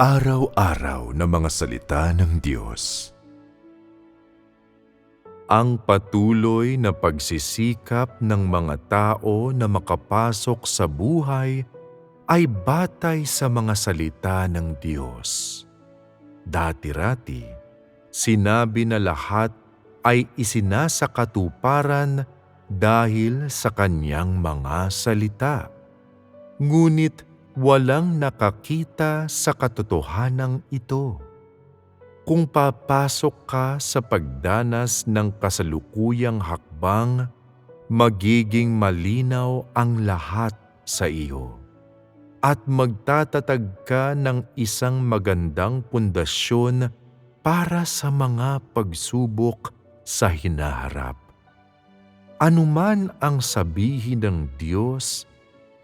Araw-araw na mga salita ng Diyos. Ang patuloy na pagsisikap ng mga tao na makapasok sa buhay ay batay sa mga salita ng Diyos. Dati-rati, sinabi na lahat ay isinasakatuparan dahil sa kanyang mga salita. Ngunit walang nakakita sa katotohanang ito. Kung papasok ka sa pagdanas ng kasalukuyang hakbang, magiging malinaw ang lahat sa iyo. At magtatatag ka ng isang magandang pundasyon para sa mga pagsubok sa hinaharap. Anuman ang sabihin ng Diyos,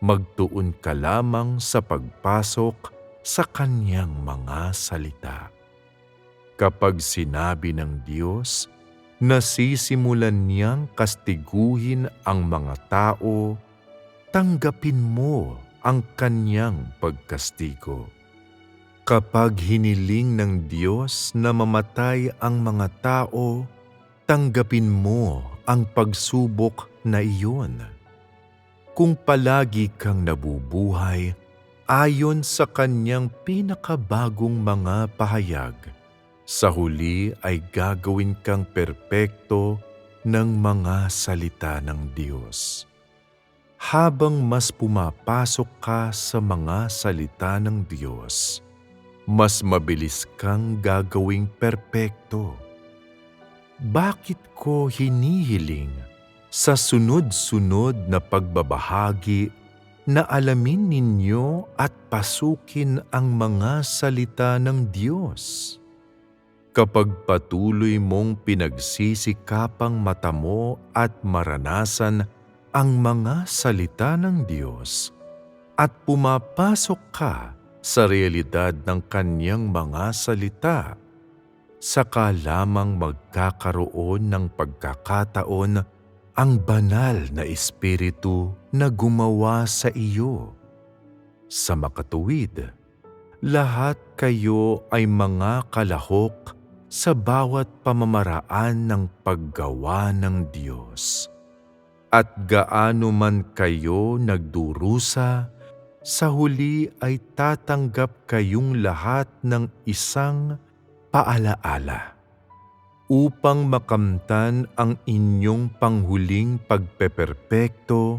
magtuon ka lamang sa pagpasok sa Kanyang mga salita. Kapag sinabi ng Diyos, nasisimulan niyang kastiguhin ang mga tao, tanggapin mo ang Kanyang pagkastigo. Kapag hiniling ng Diyos na mamatay ang mga tao, tanggapin mo ang pagsubok na iyon. Kung palagi kang nabubuhay ayon sa kanyang pinakabagong mga pahayag, sa huli ay gagawin kang perpekto ng mga salita ng Diyos. Habang mas pumapasok ka sa mga salita ng Diyos, mas mabilis kang gagawing perpekto. Bakit ko hinihiling sa sunod-sunod na pagbabahagi na alamin ninyo at pasukin ang mga salita ng Diyos? Kapag patuloy mong pinagsisikapang mata mo at maranasan ang mga salita ng Diyos at pumapasok ka sa realidad ng Kanyang mga salita, saka lamang magkakaroon ng pagkakataon ang banal na Espiritu na gumawa sa iyo. Sa makatuwid, lahat kayo ay mga kalahok sa bawat pamamaraan ng paggawa ng Diyos. At gaano man kayo nagdurusa, sa huli ay tatanggap kayong lahat ng isang paalaala upang makamtan ang inyong panghuling pagpeperpekto,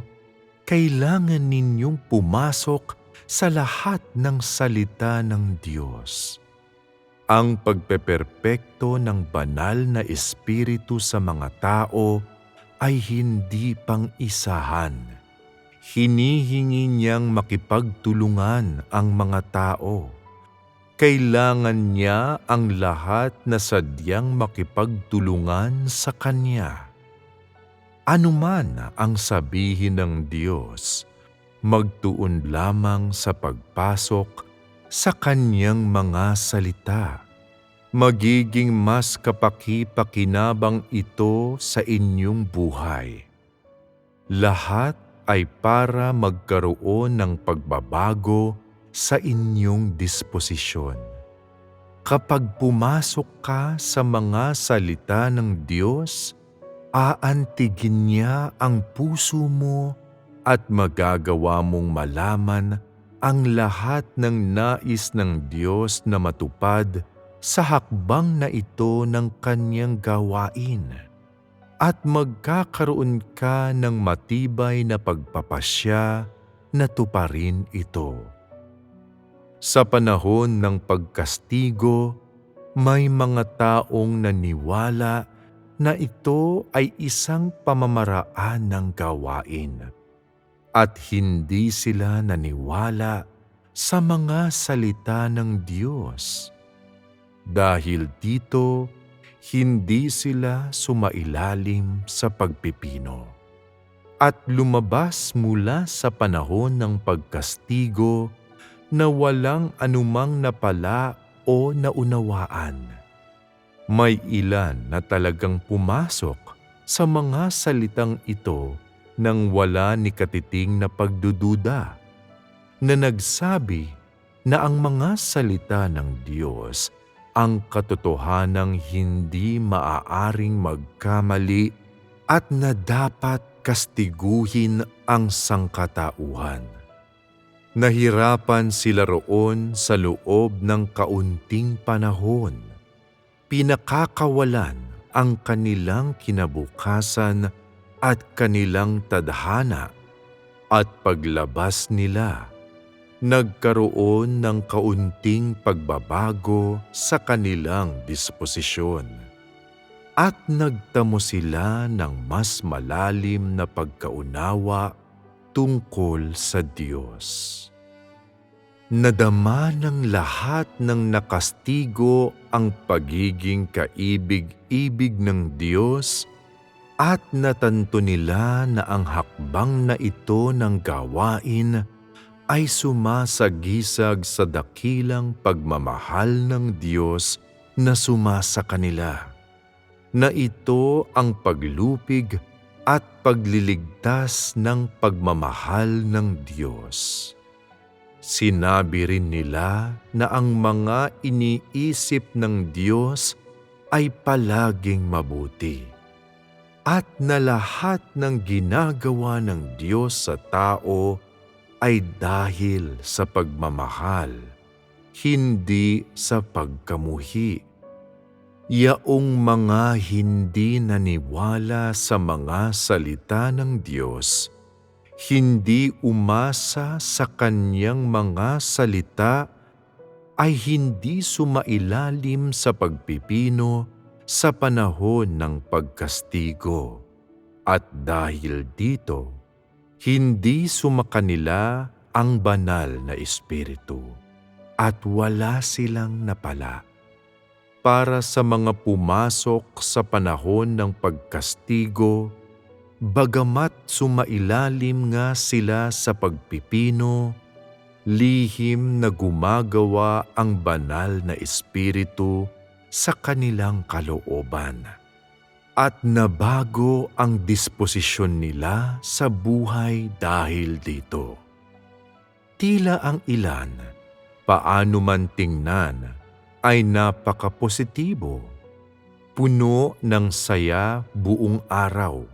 kailangan ninyong pumasok sa lahat ng salita ng Diyos. Ang pagpeperpekto ng banal na espiritu sa mga tao ay hindi pang isahan. Hinihingi niyang makipagtulungan ang mga tao. Kailangan niya ang lahat na sadyang makipagtulungan sa Kanya. Anuman ang sabihin ng Diyos, magtuon lamang sa pagpasok sa kanyang mga salita. Magiging mas kapaki-pakinabang ito sa inyong buhay. Lahat ay para magkaroon ng pagbabago sa inyong disposisyon. Kapag pumasok ka sa mga salita ng Diyos, aantigin niya ang puso mo at magagawa mong malaman ang lahat ng nais ng Diyos na matupad sa hakbang na ito ng kanyang gawain at magkakaroon ka ng matibay na pagpapasya na tuparin ito. Sa panahon ng pagkastigo, may mga taong naniwala na ito ay isang pamamaraan ng gawain at hindi sila naniwala sa mga salita ng Diyos. Dahil dito, hindi sila sumailalim sa pagpipino. At lumabas mula sa panahon ng pagkastigo na walang anumang napala o naunawaan. May ilan na talagang pumasok sa mga salitang ito nang wala ni katiting na pagdududa, na nagsabi na ang mga salita ng Diyos ang katotohanang hindi maaaring magkamali at na dapat kastiguhin ang sangkatauhan. Nahirapan sila roon sa loob ng kaunting panahon. Pinakakawalan ang kanilang kinabukasan at kanilang tadhana at paglabas nila nagkaroon ng kaunting pagbabago sa kanilang disposisyon. At nagtamo sila ng mas malalim na pagkaunawa tungkol sa Diyos. Nadama ng lahat ng nakastigo ang pagiging kaibig-ibig ng Diyos at natanto nila na ang hakbang na ito ng gawain ay sumasagisag sa dakilang pagmamahal ng Diyos na sumasa kanila, na ito ang paglupig at pagliligtas ng pagmamahal ng Diyos. Sinabi rin nila na ang mga iniisip ng Diyos ay palaging mabuti at na lahat ng ginagawa ng Diyos sa tao ay dahil sa pagmamahal, hindi sa pagkamuhi. Yaong mga hindi naniwala sa mga salita ng Diyos, hindi umasa sa kanyang mga salita ay hindi sumailalim sa pagpipino sa panahon ng pagkastigo. At dahil dito, hindi sumakanila ang banal na espiritu at wala silang napala. Para sa mga pumasok sa panahon ng pagkastigo, bagamat sumailalim nga sila sa pagpipino, lihim na gumagawa ang banal na espiritu sa kanilang kalooban at nabago ang disposisyon nila sa buhay dahil dito. Tila ang ilan, paano man tingnan, ay napakapositibo, puno ng saya buong araw.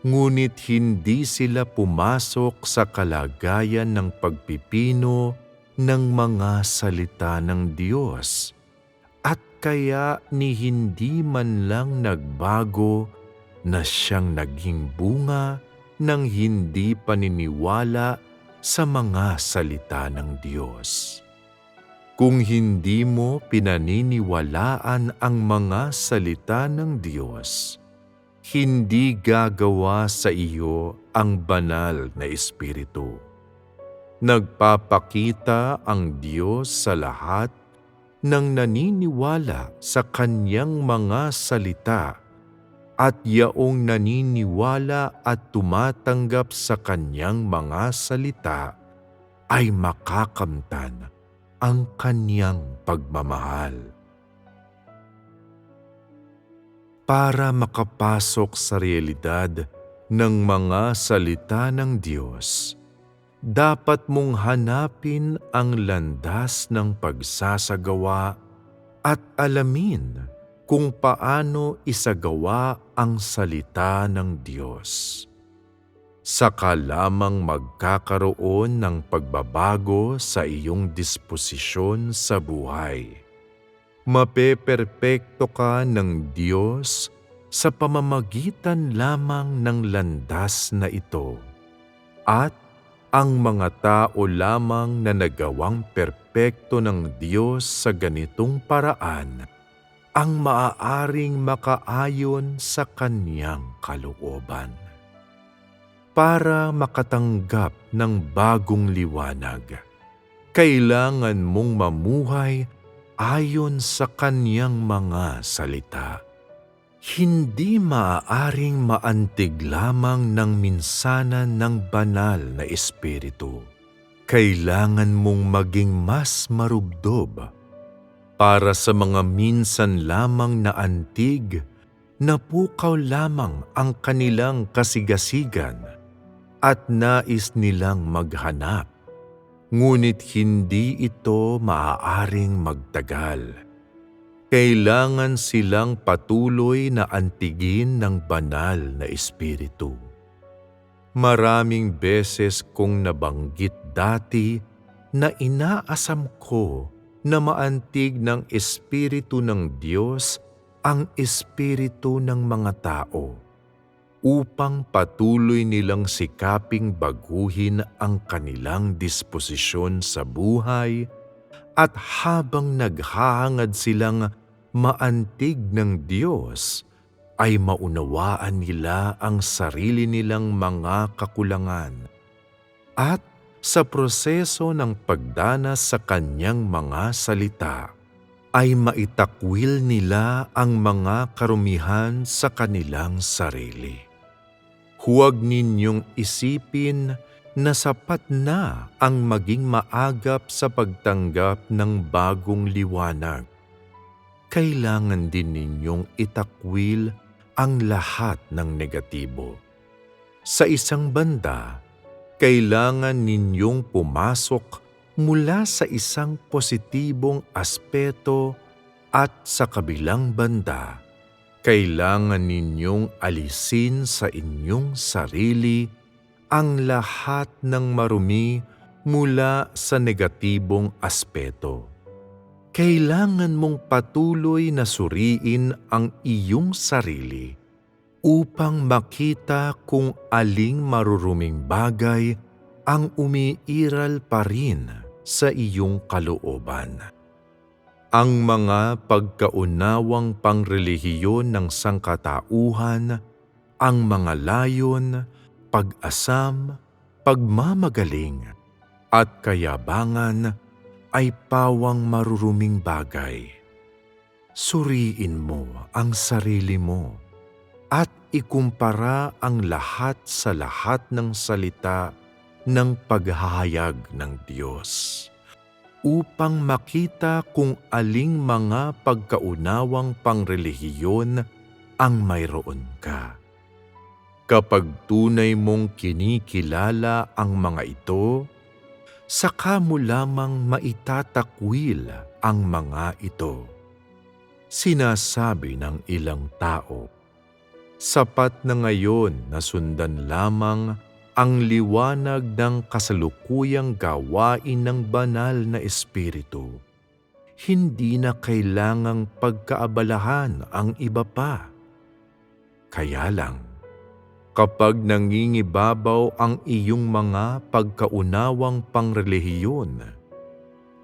Ngunit hindi sila pumasok sa kalagayan ng pagpipino ng mga salita ng Diyos at kaya ni hindi man lang nagbago na siyang naging bunga ng hindi paniniwala sa mga salita ng Diyos. Kung hindi mo pinaniniwalaan ang mga salita ng Diyos, hindi gagawa sa iyo ang banal na Espiritu. Nagpapakita ang Diyos sa lahat ng naniniwala sa Kanyang mga salita at yaong naniniwala at tumatanggap sa Kanyang mga salita ay makakamtan ang Kanyang pagmamahal. Para makapasok sa realidad ng mga salita ng Diyos, dapat mong hanapin ang landas ng pagsasagawa at alamin kung paano isagawa ang salita ng Diyos. Saka lamang magkakaroon ng pagbabago sa iyong disposisyon sa buhay. Mapeperpekto ka ng Diyos sa pamamagitan lamang ng landas na ito at ang mga tao lamang na nagawang perpekto ng Diyos sa ganitong paraan ang maaaring makaayon sa Kanyang kalooban. Para makatanggap ng bagong liwanag, kailangan mong mamuhay ayon sa Kanyang mga salita. Hindi maaaring maantig lamang ng minsanan ng banal na espiritu. Kailangan mong maging mas marubdob. Para sa mga minsan lamang na antig, napukaw lamang ang kanilang kasigasigan at nais nilang maghanap. ngunit hindi ito maaaring magtagal. Kailangan silang patuloy na antigin ng banal na espiritu. Maraming beses kong nabanggit dati na inaasam ko na maantig ng espiritu ng Diyos ang espiritu ng mga tao upang patuloy nilang sikaping baguhin ang kanilang disposisyon sa buhay at habang naghahangad silang maantig ng Diyos, ay maunawaan nila ang sarili nilang mga kakulangan at sa proseso ng pagdanas sa kanyang mga salita ay maitakwil nila ang mga karumihan sa kanilang sarili. Huwag ninyong isipin na sapat na ang maging maagap sa pagtanggap ng bagong liwanag. Kailangan din ninyong itakwil ang lahat ng negatibo. Sa isang banda, kailangan ninyong pumasok mula sa isang positibong aspeto at sa kabilang banda, kailangan ninyong alisin sa inyong sarili ang lahat ng marumi mula sa negatibong aspeto. Kailangan mong patuloy na suriin ang iyong sarili upang makita kung aling maruruming bagay ang umiiral pa rin sa iyong kalooban. Ang mga pagkaunawang pangrelihiyon ng sangkatauhan, ang mga layon, pag-asam, pagmamagaling, at kayabangan ay pawang maruruming bagay. Suriin mo ang sarili mo at ikumpara ang lahat sa lahat ng salita ng paghahayag ng Diyos upang makita kung aling mga pagkaunawang pangrelihiyon ang mayroon ka. Kapag tunay mong kinikilala ang mga ito, saka mo lamang maitatakwil ang mga ito. Sinasabi ng ilang tao, sapat na ngayon na sundan lamang ang liwanag ng kasalukuyang gawain ng banal na espiritu. Hindi na kailangang pagkaabalahan ang iba pa. Kaya lang, kapag nangingibabaw ang iyong mga pagkaunawang pangrelihiyon,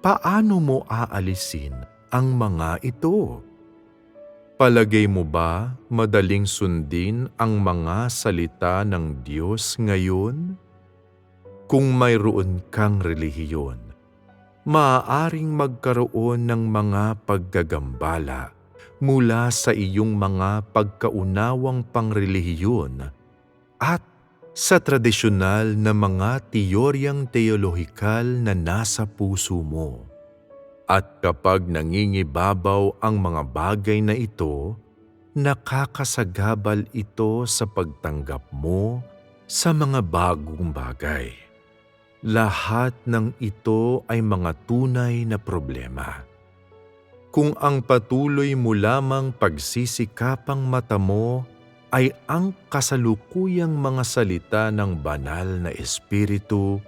paano mo aalisin ang mga ito? Palagay mo ba madaling sundin ang mga salita ng Diyos ngayon? Kung mayroon kang relihiyon, maaaring magkaroon ng mga paggagambala mula sa iyong mga pagkaunawang pangrelihiyon at sa tradisyonal na mga teoryang teolohikal na nasa puso mo. At kapag nangingibabaw ang mga bagay na ito, nakakasagabal ito sa pagtanggap mo sa mga bagong bagay. Lahat ng ito ay mga tunay na problema. Kung ang patuloy mo lamang pagsisikapang mata mo ay ang kasalukuyang mga salita ng banal na Espiritu,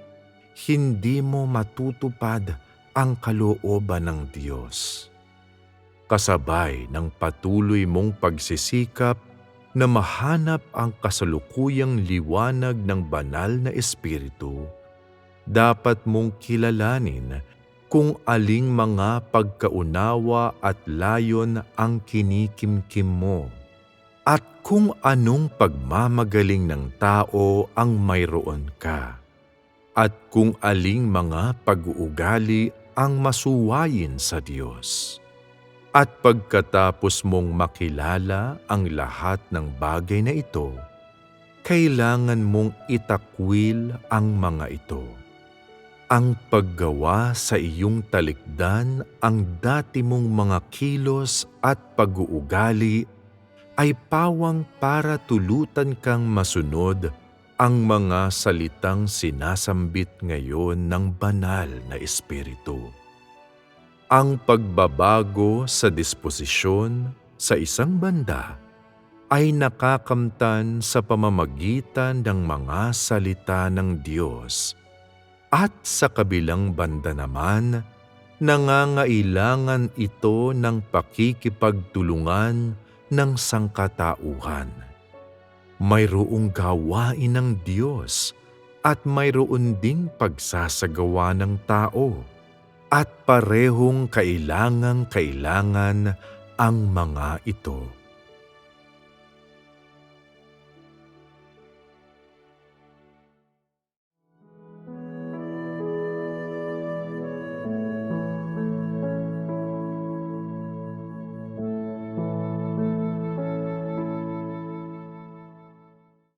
hindi mo matutupad ang kalooban ng Diyos. Kasabay ng patuloy mong pagsisikap na mahanap ang kasalukuyang liwanag ng banal na Espiritu, dapat mong kilalanin kung aling mga pagkaunawa at layon ang kinikimkim mo at kung anong pagmamagaling ng tao ang mayroon ka at kung aling mga pag-uugali ang masuwayin sa Diyos. At pagkatapos mong makilala ang lahat ng bagay na ito, kailangan mong itakwil ang mga ito. Ang paggawa sa iyong talikdan ang dati mong mga kilos at pag-uugali ay pawang para tulutan kang masunod ang mga salitang sinasambit ngayon ng banal na espiritu. Ang pagbabago sa disposisyon sa isang banda ay nakakamtan sa pamamagitan ng mga salita ng Diyos at sa kabilang banda naman, nangangailangan ito ng pakikipagtulungan ng sangkatauhan. Mayroong gawain ng Diyos at mayroon ding pagsasagawa ng tao at parehong kailangang kailangan ang mga ito.